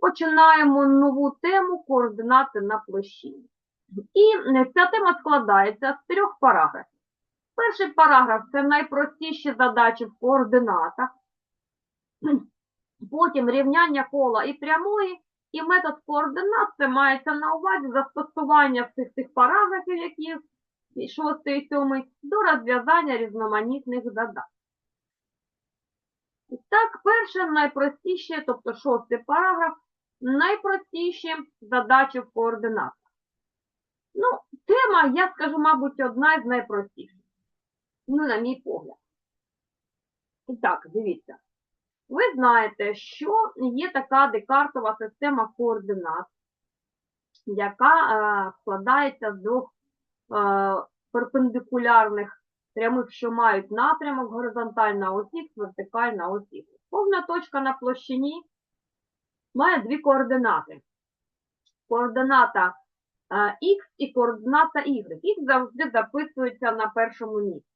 починаємо нову тему координати на площині. І е, ця тема складається з трьох параграфів. Перший параграф це найпростіші задачі в координатах, потім рівняння кола і прямої, і метод координат це мається на увазі застосування всіх цих параграфів, які 6 і 7, до розв'язання різноманітних задач. І так, перше, найпростіше, тобто шостий параграф, найпростіші задачі в координатах. Ну, тема, я скажу, мабуть, одна з найпростіших. Ну, на мій погляд. І так, дивіться. Ви знаєте, що є така декартова система координат, яка е, складається з двох е, перпендикулярних прямих, що мають напрямок, горизонтальна ось вертикальна ось Y. Повна точка на площині має дві координати. Координата е, Х і координата Y. Х завжди записується на першому місці.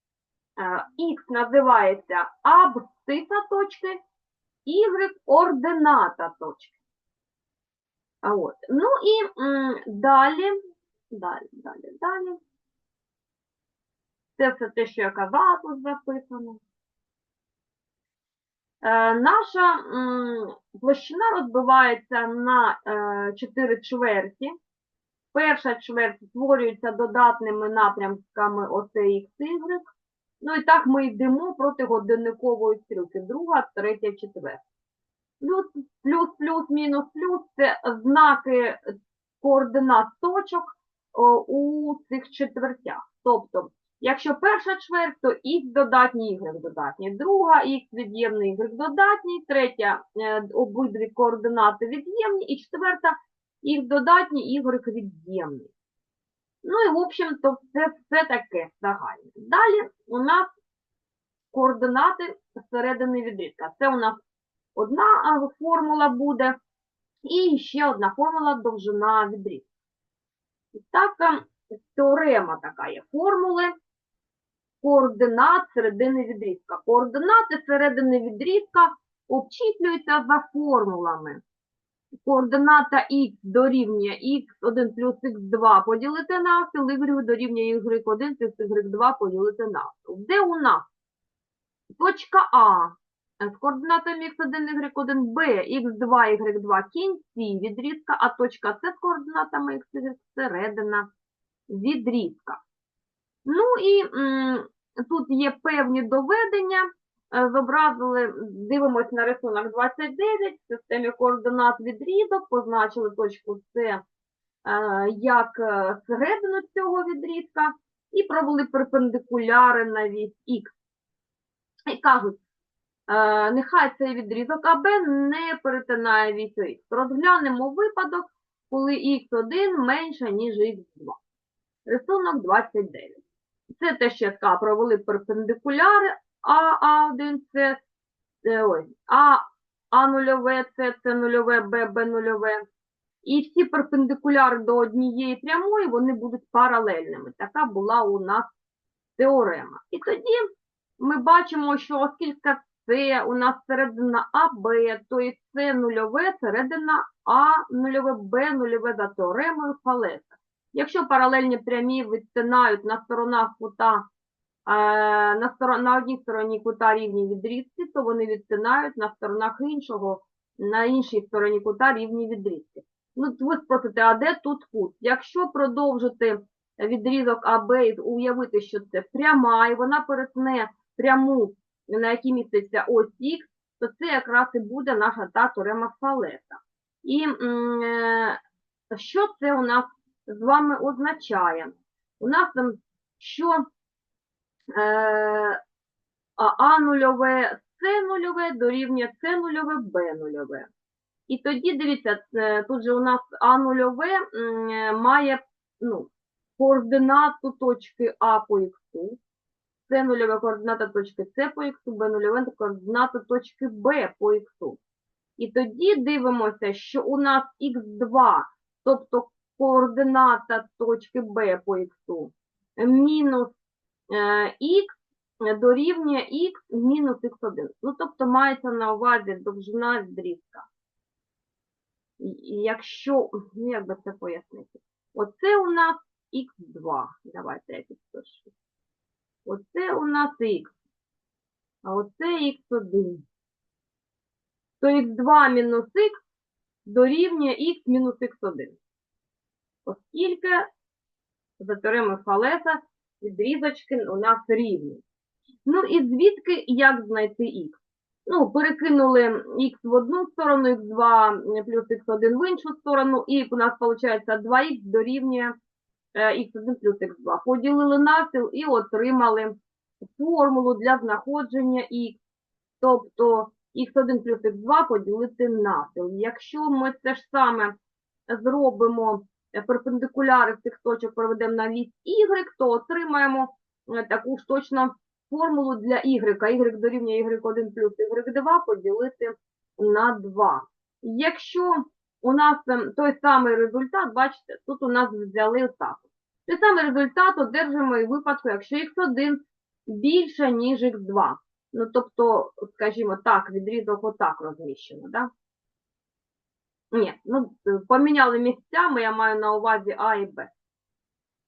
Е, Х називається абсциса точки, Y ордината точки. От. Ну і м, далі, далі, далі, далі. Це все те, що я казала, тут записано. Е, наша площина розбивається на е, 4 чверті. Перша чверть створюється додатними напрямками осей X, Ну і так ми йдемо проти годинникової стрілки. Друга, третя, четверта. Плюс, плюс, плюс, мінус, плюс це знаки координат точок у цих четвертях. Тобто, якщо перша чверть, то х додатній, y додатній, друга х від'ємний, y додатній, третя е, обидві координати від'ємні, і четверта х додатній, y від'ємний. Ну і, в общем-то, це все таке загальне. Далі у нас координати середини відрізка. Це у нас одна формула буде, і ще одна формула довжина відрізка. Так, теорема така є формули координат середини відрізка. Координати середини відрізка обчислюються за формулами. Координата х дорівнює х1 плюс х2 поділити на навпіл, y дорівнює y1 плюс y2 поділити на навпіл. Де у нас точка А з координатами x1, y1, b, x2, y2 кінці відрізка, а точка С з координатами y середина відрізка. Ну і тут є певні доведення. Е, Зобразили, дивимось на рисунок 29, в системі координат відрізок, позначили точку С е, як е, середину цього відрізка і провели перпендикуляри на вісь Х. І кажуть, нехай цей відрізок АБ не перетинає вісь Х. Розглянемо випадок, коли Х1 менше, ніж Х2. Рисунок 29. Це те, що я сказала, провели перпендикуляри, а, А1, С, е, ой, А, А нульове, С, С нульове, Б, Б нульове. І всі перпендикуляри до однієї прямої, вони будуть паралельними. Така була у нас теорема. І тоді ми бачимо, що оскільки це у нас середина АБ, то і С нульове, середина А нульове, Б нульове за теоремою Фалеса. Якщо паралельні прямі відтинають на сторонах кута Е, на, сторон, на одній стороні кута рівні відрізки, то вони відтинають на сторонах іншого, на іншій стороні кута рівні відрізки. Ну, ви спросите, а де тут кут? Якщо продовжити відрізок АБ і уявити, що це пряма, і вона перетне пряму, на якій міститься ось Х, то це якраз і буде наша та теорема Фалеса. І е, що це у нас з вами означає? У нас там, що Е, А нульове, С нульове дорівнює С нульове, Б нульове. І тоді, дивіться, е, тут же у нас А нульове е, має ну, координату точки А по Х, С нульове координата точки С по Х, Б нульове координата точки Б по Х. І тоді дивимося, що у нас Х2, тобто координата точки Б по Х, мінус х дорівнює х мінус х1. Ну, тобто мається на увазі довжина і якщо, ну як би це пояснити? Оце у нас х2. Давайте я підпишу. Оце у нас х. А оце х1. То х2 мінус х дорівнює х мінус х1. Оскільки за теоремою Фалеса відрізочки у нас рівні. Ну і звідки як знайти х? Ну, перекинули х в одну сторону, х2 плюс х1 в іншу сторону, і у нас виходить 2х дорівнює е, х1 плюс х2. Поділили навпіл і отримали формулу для знаходження х. Тобто х1 плюс х2 поділити навпіл. Якщо ми це ж саме зробимо перпендикуляри з цих точок проведемо на вісь y, то отримаємо е, таку ж точно формулу для y. y дорівнює y1 плюс y2 поділити на 2. Якщо у нас ем, той самий результат, бачите, тут у нас взяли отак. Той самий результат одержимо і в випадку, якщо x1 більше, ніж x2. Ну, тобто, скажімо так, відрізок отак розміщено, да? Ні, ну, е, поміняли місцями, я маю на увазі А і Б.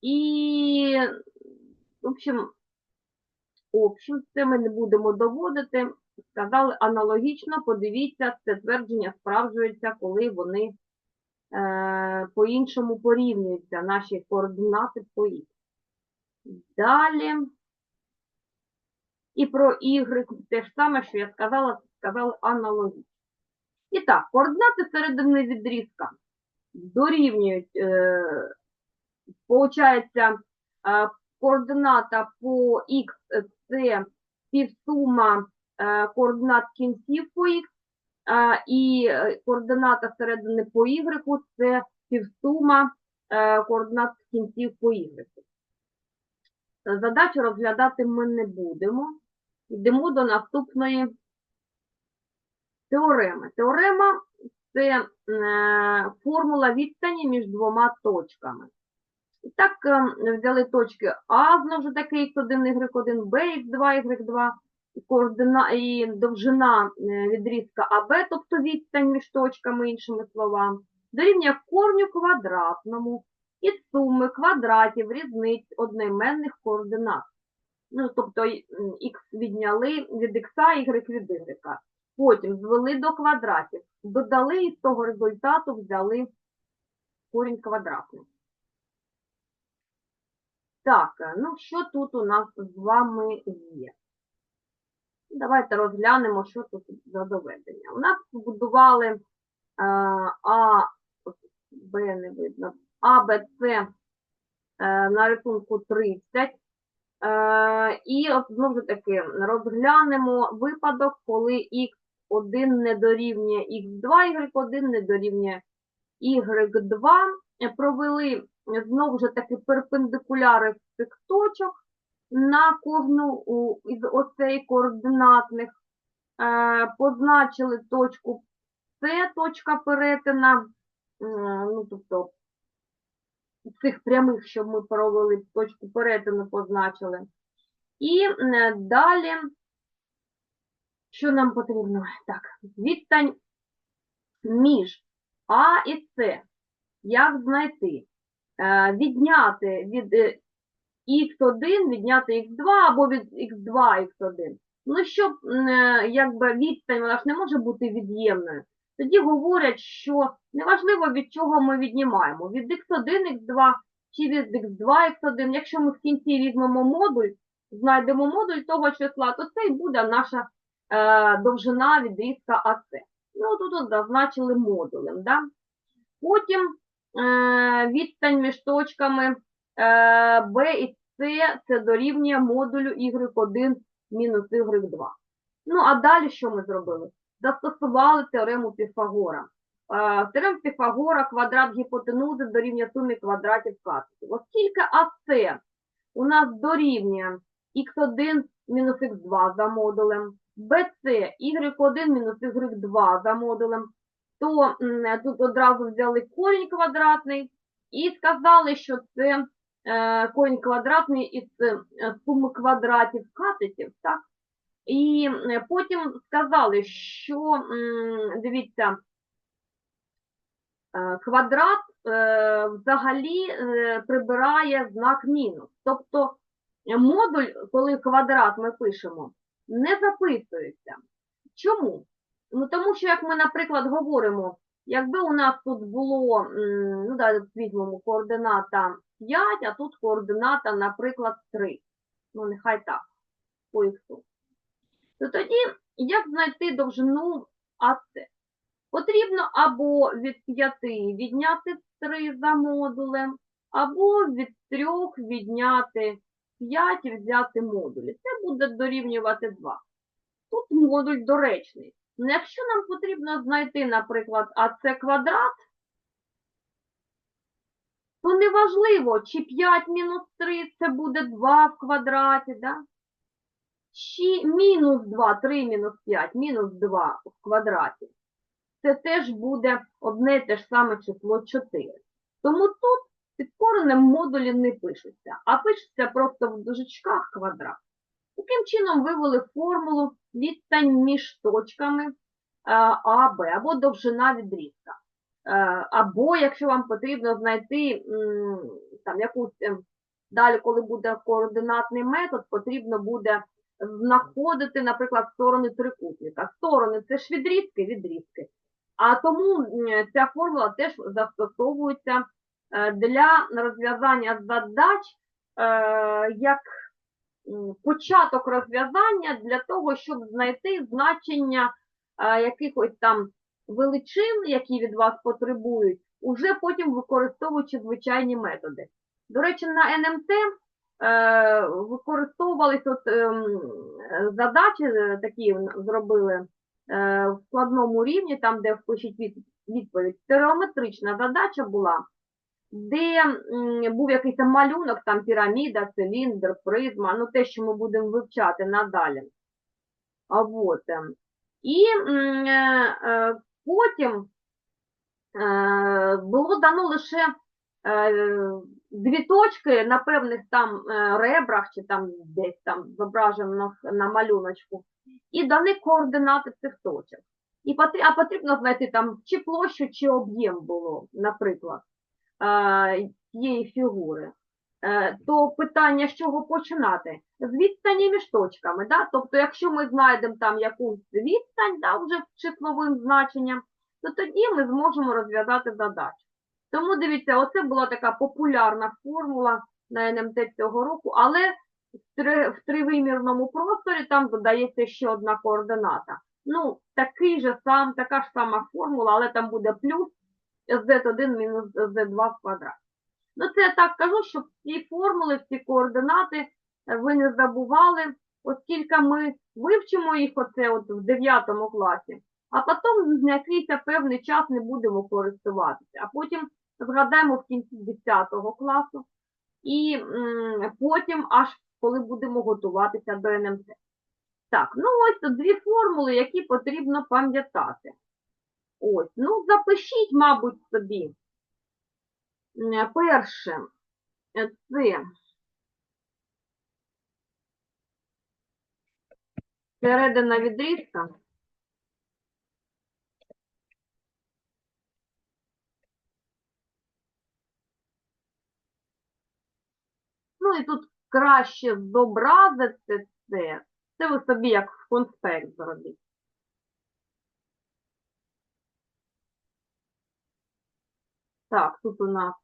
І, в общем, в общем, це ми не будемо доводити. Сказали аналогічно, подивіться, це твердження справджується, коли вони е, по-іншому порівнюються, наші координати по х. Далі. І про y те ж саме, що я сказала, сказали аналогічно. І так, координати середини відрізка дорівнюють, е, получається, е, координата по х це півсума е, координат кінців по х, е, і координата середини по y це півсума е, координат кінців по y. Задачу розглядати ми не будемо. Йдемо до наступної теореми. Теорема це е, формула відстані між двома точками. І так, е, взяли точки А, знову ж таки, x1, y1, b, x2, y2, і, координа, і довжина е, відрізка АБ, тобто відстань між точками, іншими словами, дорівнює корню квадратному і суми квадратів різниць одноіменних координат. Ну, тобто х відняли від х, y від y. Потім звели до квадратів, додали і з того результату взяли корінь квадратний. Так, ну що тут у нас з вами є? Давайте розглянемо, що тут за доведення. У нас побудували е, А, Б не видно, А, Б, С е, на рисунку 30. Е, і от знову ж таки розглянемо випадок, коли х1 не дорівнює х2, y1 не дорівнює y2. Е, Провели знову ж таки перпендикуляри з цих точок на кожну із оцей координатних. Е, Позначили точку С, точка перетина, ну, тобто цих прямих, що ми провели, точку перетину позначили. І е, далі, що нам потрібно? Так, відстань між А і С. Як знайти? Е, Відняти від е, х1, відняти х2 або від х2 х1. Ну, щоб е, якби відстань, вона ж не може бути від'ємною. Тоді говорять, що неважливо, від чого ми віднімаємо, від x1, x2 чи від x2, x1. Якщо ми в кінці візьмемо модуль, знайдемо модуль того числа, то це і буде наша е, довжина відрізка АС. Ну, тут зазначили модулем. Да? Потім е, відстань між точками е, B і C це дорівнює модулю y1 мінус y2. Ну, а далі що ми зробили? Застосували теорему Піфагора. Е, Теорема Піфагора квадрат гіпотенузи дорівнює сумі квадратів катетів. Оскільки АС у нас дорівнює х1 мінус х2 за модулем, BC y1 мінус y2 за модулем, то тут одразу взяли корінь квадратний і сказали, що це е, корінь квадратний із е, суми квадратів катетів, так? І потім сказали, що, дивіться, Е, Квадрат взагалі прибирає знак мінус. Тобто модуль, коли квадрат ми пишемо, не записується. Чому? Ну, тому що, як ми, наприклад, говоримо, якби у нас тут було, ну, візьмемо координата 5, а тут координата, наприклад, 3. Ну, нехай так, по іксу. То тоді, як знайти довжину АС? Потрібно або від 5 відняти 3 за модулем, або від 3 відняти 5 і взяти модулі. Це буде дорівнювати 2. Тут модуль доречний. Ну, якщо нам потрібно знайти, наприклад, АС квадрат, то неважливо, чи 5 мінус 3 це буде 2 в квадраті, да? чи мінус 2, 3 мінус 5, мінус 2 в квадраті. Це теж буде одне те ж саме число 4. Тому тут під коренем модулі не пишуться, а пишеться просто в дужечках квадрат. Таким чином вивели формулу відстань між точками е, А, Б, або довжина відрізка. Е, Або, якщо вам потрібно знайти там, якусь е, далі, коли буде координатний метод, потрібно буде знаходити, наприклад, сторони трикутника. Сторони це ж відрізки, відрізки. А тому ця формула теж застосовується для розв'язання задач е, як початок розв'язання для того, щоб знайти значення е, якихось там величин, які від вас потребують, уже потім використовуючи звичайні методи. До речі, на НМТ е, використовувалися от, ем, е, задачі е, такі зробили е, в складному рівні, там, де впишіть відповідь. Стереометрична задача була, де був якийсь там малюнок, там піраміда, циліндр, призма, ну те, що ми будемо вивчати надалі. А вот. ем. І е, е, потім е, було дано лише дві точки на певних там ребрах чи там десь там зображено на малюночку, і дали координати цих точок. І а потрібно знайти там чи площу, чи об'єм було, наприклад, цієї фігури. Е, То питання, з чого починати? З відстані між точками. Да? Тобто, якщо ми знайдемо там якусь відстань, да, вже числовим значенням, то тоді ми зможемо розв'язати задачу. Тому дивіться, оце була така популярна формула на НМТ цього року, але в тривимірному просторі там додається ще одна координата. Ну, такий же сам, така ж сама формула, але там буде плюс z1 мінус z2 в квадраті. Ну, це я так кажу, щоб ці формули, всі координати е, ви не забували, оскільки ми вивчимо їх оце от в 9 класі, а потім на якийсь певний час не будемо користуватися. А потім згадаємо в кінці 10 класу і м, потім аж коли будемо готуватися до НМТ. Так, ну ось дві формули, які потрібно пам'ятати. Ось, ну запишіть, мабуть, собі. Перше, е, це середина відрізка. Ну і тут краще зобразити це. Це ви собі як в конспект зробіть. Так, тут у нас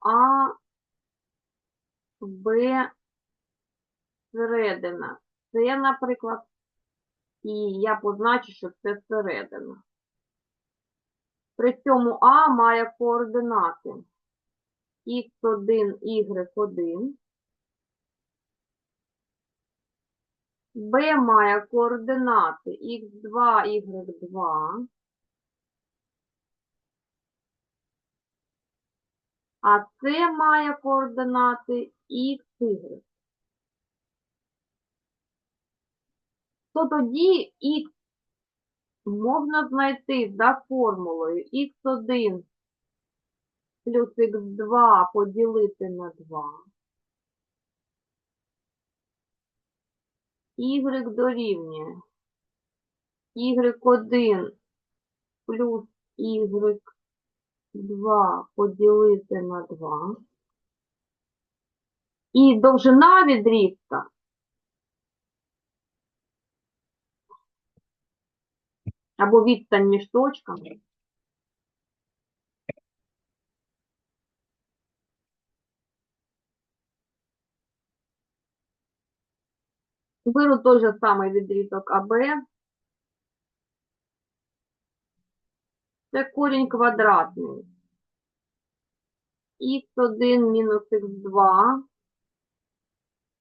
А, Б, середина. Це, наприклад, і я позначу, що це середина. При цьому А має координати х1, y1. Б має координати х2, y2. А С має координати XY. То тоді Х можна знайти за формулою Х1 плюс Х2 поділити на 2. Y дорівнює Y1 плюс y 2 поділити на 2. І довжина відрізка або відстань між точками Беру той же самий відрізок АБ. Це корінь квадратний. Х1 мінус х2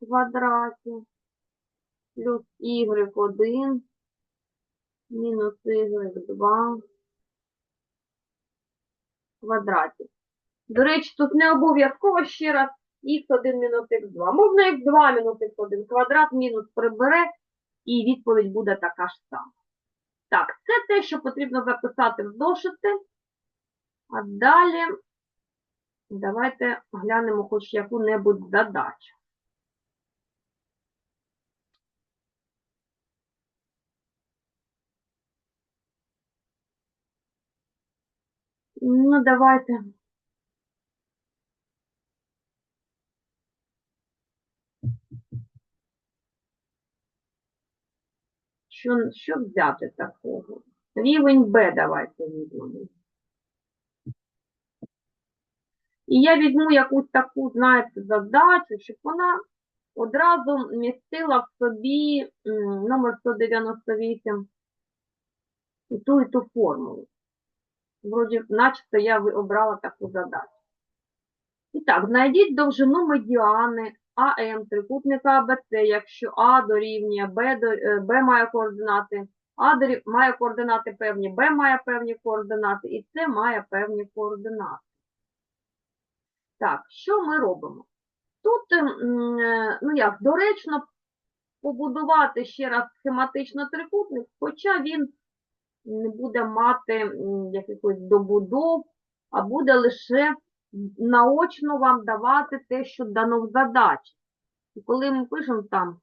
в квадраті плюс y1 мінус y2 в квадраті. До речі, тут не обов'язково ще раз х1 мінус х2. Можна х2 мінус х1 квадрат мінус прибере, і відповідь буде така ж сама. Так, це те, що потрібно записати в зошити. А далі давайте глянемо хоч яку-небудь задачу. Ну, давайте. Що, що взяти такого? Рівень Б давайте візьмемо. І я візьму якусь таку, знаєте, задачу, щоб вона одразу містила в собі номер 198 і ту і ту формулу. Вроді, начебто я обрала таку задачу. І так, знайдіть довжину медіани АМ трикутника АБЦ, якщо А дорівнює Б, е, Б має координати, А має координати певні, Б має певні координати, і С має певні координати. Так, що ми робимо? Тут, е, ну як, доречно побудувати ще раз схематично трикутник, хоча він не буде мати якихось добудов, а буде лише наочно вам давати те, що дано в задачі. І коли ми пишемо там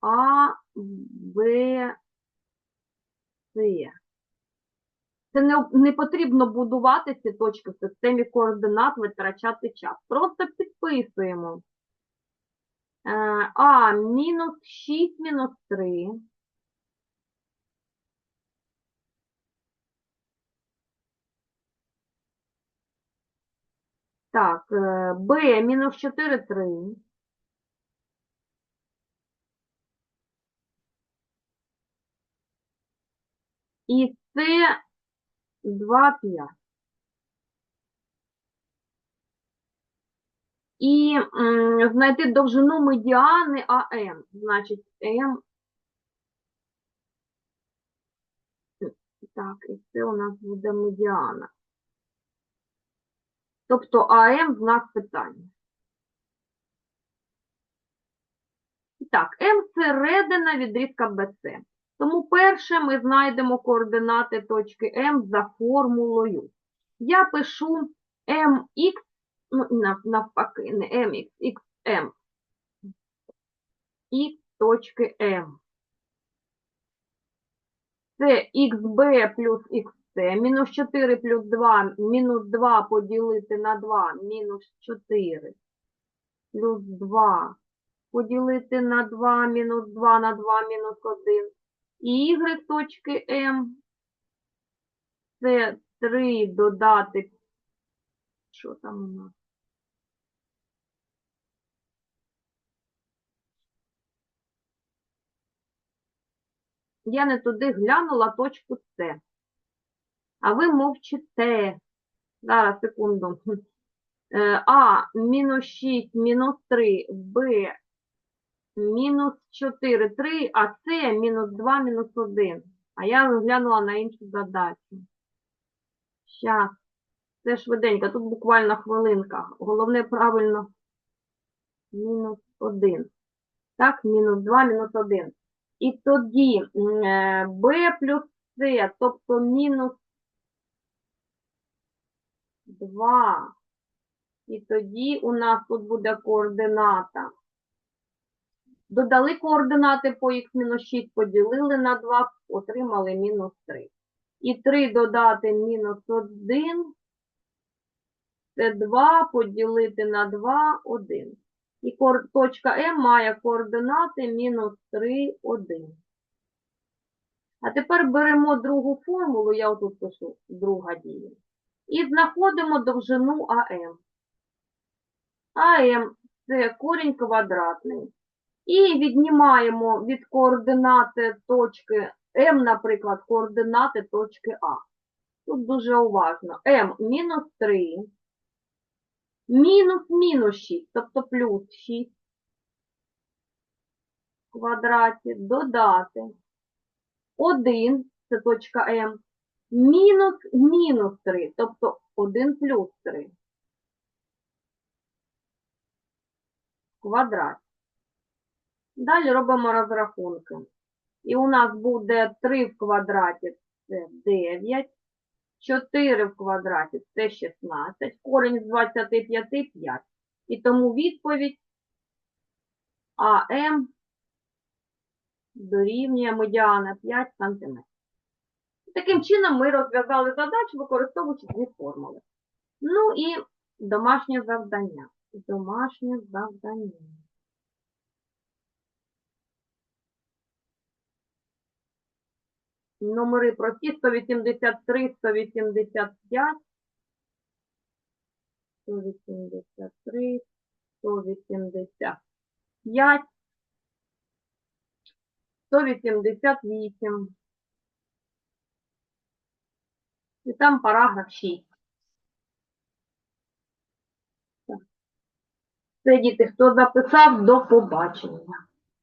А, Б, С, це не, не потрібно будувати ці точки в системі координат, витрачати час. Просто підписуємо. Е, А мінус 6 мінус 3. Так, е, Б мінус 4 3. І С 2 5. І м, знайти довжину медіани АМ. Значить, М. Так, і це у нас буде медіана. Тобто АМ знак питання. І Так, М середина відрізка БЦ. Тому перше ми знайдемо координати точки М за формулою. Я пишу MX, ну, навпаки, не MX, XM. Х точки М. Це XB плюс XC, мінус 4 плюс 2, мінус 2 поділити на 2, мінус 4, плюс 2, поділити на 2, мінус 2 на 2, мінус 1. І Y точки М, це 3 додати, що там у нас? Я не туди глянула точку С. А ви мовчите. Зараз, секунду. Е, А, мінус 6, мінус 3, Б, мінус 4, 3, а С, мінус 2, мінус 1. А я глянула на іншу задачу. Щас. Це швиденько, тут буквально хвилинка. Головне правильно. Мінус 1. Так, мінус 2, мінус 1. І тоді е, плюс c, тобто мінус 2. І тоді у нас тут буде координата. Додали координати по х-6, поділили на 2, отримали мінус 3. І 3 додати мінус 1 це 2 поділити на 2 1. І точка М має координати мінус 3 1. А тепер беремо другу формулу, я отут пишу друга дія. І знаходимо довжину АМ. АМ це корінь квадратний. І віднімаємо від координати точки М, наприклад, координати точки А. Тут дуже уважно. М мінус 3, мінус мінус 6, тобто плюс 6 в квадраті, додати 1, це точка М, мінус мінус 3, тобто 1 плюс 3 в квадраті. Далі робимо розрахунки. І у нас буде 3 в квадраті це 9, 4 в квадраті це 16, корінь з 25 – 5. І тому відповідь АМ дорівнює медіана 5 см. Таким чином ми розв'язали задачу, використовуючи дві формули. Ну і домашнє завдання. Домашнє завдання. Номери прості 183, 185, 183, 185, 188. І там параграф 6. Це діти, хто записав, до побачення.